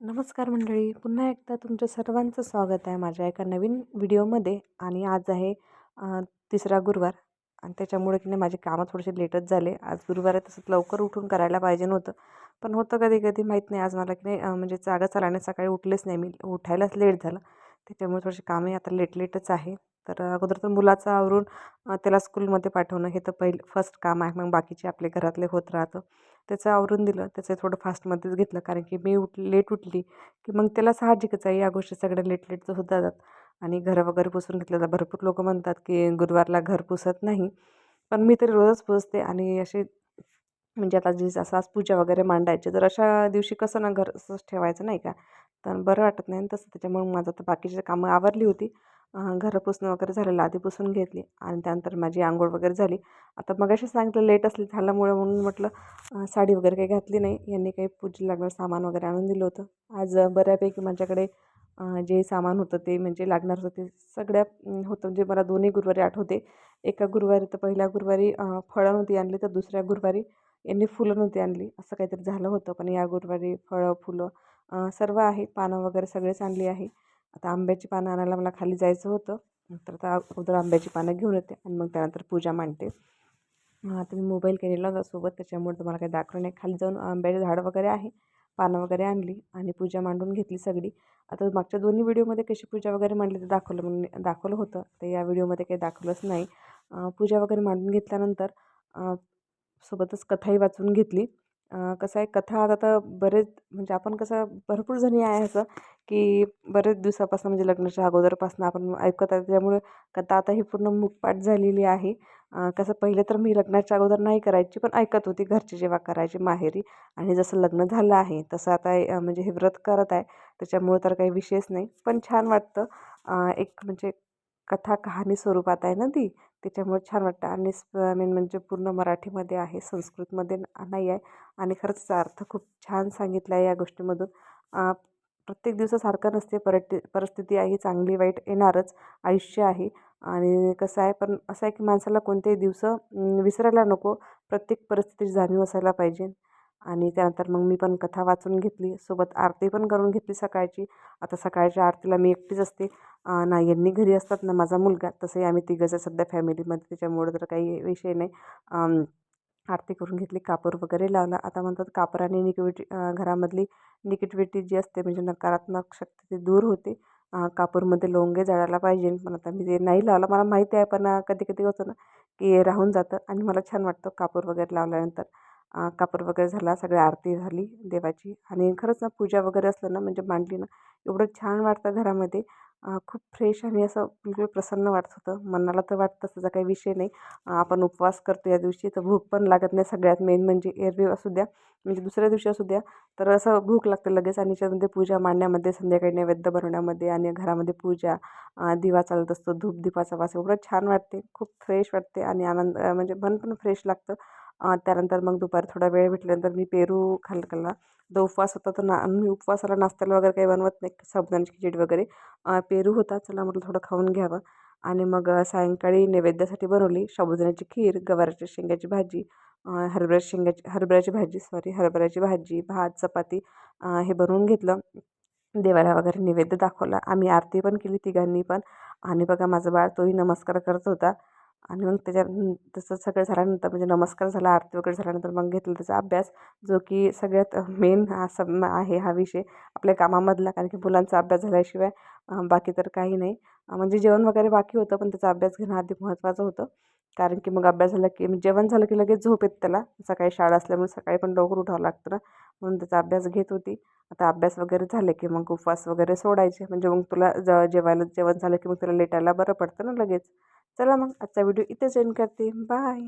नमस्कार मंडळी पुन्हा एकदा तुमचं सर्वांचं स्वागत आहे माझ्या एका नवीन व्हिडिओमध्ये आणि आज आहे तिसरा गुरुवार आणि त्याच्यामुळे की नाही माझे कामं थोडेसे लेटच झाले. आज गुरुवार आहे तसंच लवकर उठून करायला पाहिजे नव्हतं. पण होतं कधी कधी माहीत नाही आज मला की नाही म्हणजे जागा चालण्या सकाळी उठलेच नाही मी. उठायलाच लेट झालं. त्याच्यामुळे थोडेसे कामही आता लेट लेटच आहे. तर अगोदर तर मुलाचं आवरून त्याला स्कूलमध्ये पाठवणं हे तर पहिलं फर्स्ट काम आहे. मग बाकीचे आपले घरातले होत राहतं. त्याचं आवरून दिलं. त्याचं थोडं फास्टमध्येच घेतलं. कारण की मी उठ लेट उठली की मग त्याला साहजिकच आहे. या गोष्टी सगळ्या लेट लेट तर होत जातात आणि घरं वगैरे पुसून घेतलं तर भरपूर लोक म्हणतात की गुरुवारला घर पुसत नाही. पण मी तरी रोजच पुसते. आणि असे म्हणजे आता जी असं आज पूजा वगैरे मांडायची तर अशा दिवशी कसं ना घर असंच ठेवायचं नाही का? तर बरं वाटत नाही. तसं त्याच्यामुळे माझं तर बाकीची कामं आवरली होती. घरं पुसणं वगैरे झालेलं आधी पुसून घेतली आणि त्यानंतर माझी आंघोळ वगैरे झाली. आता मगाशी सांगितलं लेट असली झाल्यामुळे म्हणून म्हटलं साडी वगैरे काही घातली नाही. यांनी काही पूजेला लागणार सामान वगैरे आणून दिलं होतं. आज बऱ्यापैकी माझ्याकडे जे सामान होतं ते म्हणजे लागणार होतं. ते सगळ्या होतं म्हणजे मला दोन्ही गुरुवारी आठवते. एका गुरुवारी तर पहिल्या गुरुवारी फळं नव्हती आणली तर दुसऱ्या गुरुवारी यांनी फुलं नव्हती आणली. असं काहीतरी झालं होतं. पण या गुरुवारी फळं फुलं सर्व आहे. पानं वगैरे सगळेच आणली आहे. आता आंब्याची पानं आणायला मला खाली जायचं होतं. तर आता अगोदर आंब्याची पानं घेऊन येते आणि मग त्यानंतर पूजा मांडते. आता मी मोबाईल केलेला होता सोबत त्याच्यामुळे तुम्हाला काही दाखवलं नाही. खाली जाऊन आंब्याचे झाडं वगैरे आहे पानं वगैरे आणली आणि पूजा मांडून घेतली सगळी. आता मागच्या दोन्ही व्हिडिओमध्ये कशी पूजा वगैरे मांडली ते दाखवलं मग दाखवलं होतं. तर या व्हिडिओमध्ये काही दाखवलंच नाही. पूजा वगैरे मांडून घेतल्यानंतर सोबतच कथाही वाचून घेतली. कसं आहे कथा आता तर बरेच म्हणजे आपण कसं भरपूर जणी आहे असं की बरेच दिवसापासून म्हणजे लग्नाच्या अगोदरपासून आपण ऐकत आहे. त्यामुळे कथा आता ही पूर्ण मुकपाट झालेली आहे. कसं पहिले तर मी लग्नाच्या अगोदर नाही करायची पण ऐकत होती घरचे जेव्हा करायची माहेरी. आणि जसं लग्न झालं आहे तसं आता म्हणजे हे व्रत करत आहे. त्याच्यामुळे तर काही विशेष नाही. पण छान वाटतं. एक म्हणजे कथा कहाणी स्वरूपात आहे ना ती त्याच्यामुळे छान वाटतं. आणि मेन म्हणजे पूर्ण मराठीमध्ये आहे संस्कृतमध्ये नाही आहे. आणि खरंच अर्थ खूप छान सांगितला आहे या गोष्टीमधून. प्रत्येक दिवसासारखं नसते परटी परिस्थिती आहे चांगली वाईट येणारच आयुष्य आहे. आणि कसं आहे पण असं आहे की माणसाला कोणतेही दिवस विसरायला नको प्रत्येक परिस्थितीची जाणीव असायला पाहिजे. आणि त्यानंतर मग मी पण कथा वाचून घेतली सोबत आरती पण करून घेतली सकाळची. आता सकाळच्या आरतीला मी एकटीच असते. ना यांनी घरी असतात ना माझा मुलगा. तसंही आम्ही तिघंच सध्या फॅमिलीमध्ये त्याच्यामुळे तर काही विषय नाही. आरती करून घेतली कापूर वगैरे लावला. आता म्हणतात कापराने निगेटिव्हिटी घरामधली निगेटिव्हिटी जी असते म्हणजे नकारात्मक शक्ती ती दूर होते. कापूरमध्ये लोंगे जळायला पाहिजे. पण आता मी ते नाही लावलं. मला माहिती आहे पण कधी कधी होतं ना की राहून जातं. आणि मला छान वाटतं कापूर वगैरे लावल्यानंतर. कापूर वगैरे झाला सगळी आरती झाली देवाची. आणि खरंच ना पूजा वगैरे असलं ना म्हणजे मांडली ना एवढं छान वाटतं घरामध्ये. खूप फ्रेश आणि असं बिलकुल प्रसन्न वाटत होतं. मनाला तर वाटतं त्याचा काही विषय नाही. आपण उपवास करतो या दिवशी तर भूक पण लागत नाही सगळ्यात मेन म्हणजे एरवी असू द्या म्हणजे दुसऱ्या दिवशी असू द्या तर असं भूक लागते लगेच आणि त्याच्यामध्ये पूजा मांडण्यामध्ये संध्याकाळी नैवेद्य बनवण्यामध्ये आणि घरामध्ये पूजा दिवा चालत असतो धूप दीपाचा वास एवढं छान वाटते. खूप फ्रेश वाटते आणि आनंद म्हणजे मन पण फ्रेश लागतं. त्यानंतर मग दुपारी थोडा वेळ भेटल्यानंतर मी पेरू खाल्ला तो उपवास होता तर ना मी उपवासाला नाश्त्याला वगैरे काही बनवत नाही साबुदाण्याची खिचडी वगैरे. पेरू होता चला म्हटलं थोडं खाऊन घ्यावं. आणि मग सायंकाळी नैवेद्यासाठी बनवली साबुदाण्याची खीर गवाराच्या शेंगाची भाजी हरभऱ्या शेंगाची हरभऱ्याची भाजी सॉरी हरभऱ्याची भाजी भात चपाती हे बनवून घेतलं. देवाला वगैरे नैवेद्य दाखवला. आम्ही आरती पण केली तिघांनी पण. आणि बघा माझं बाळ तोही नमस्कार करत होता. आणि मग त्याच्या तसं सगळं झाल्यानंतर म्हणजे नमस्कार झाला आरती वगैरे झाल्यानंतर मग घेतलं त्याचा अभ्यास जो की सगळ्यात मेन हा सम आहे हा विषय आपल्या कामामधला. कारण की मुलांचा अभ्यास झाल्याशिवाय बाकी तर काही नाही. म्हणजे जेवण वगैरे बाकी होतं पण त्याचा अभ्यास घेणं अधिक महत्त्वाचं होतं. कारण की मग अभ्यास झाला की म्हणजे जेवण झालं की लगेच झोप येत त्याला. सकाळी शाळा असल्यामुळे सकाळी पण लवकर उठावं लागतं ना. म्हणून त्याचा अभ्यास घेत होती. आता अभ्यास वगैरे झाले की मग उपवास वगैरे सोडायचे. म्हणजे मग तुला ज जेवायला जेवण झालं की मग तुला लेटायला बरं पडतं ना लगेच. चला मग आजचा व्हिडिओ इथेच एंड करते. बाय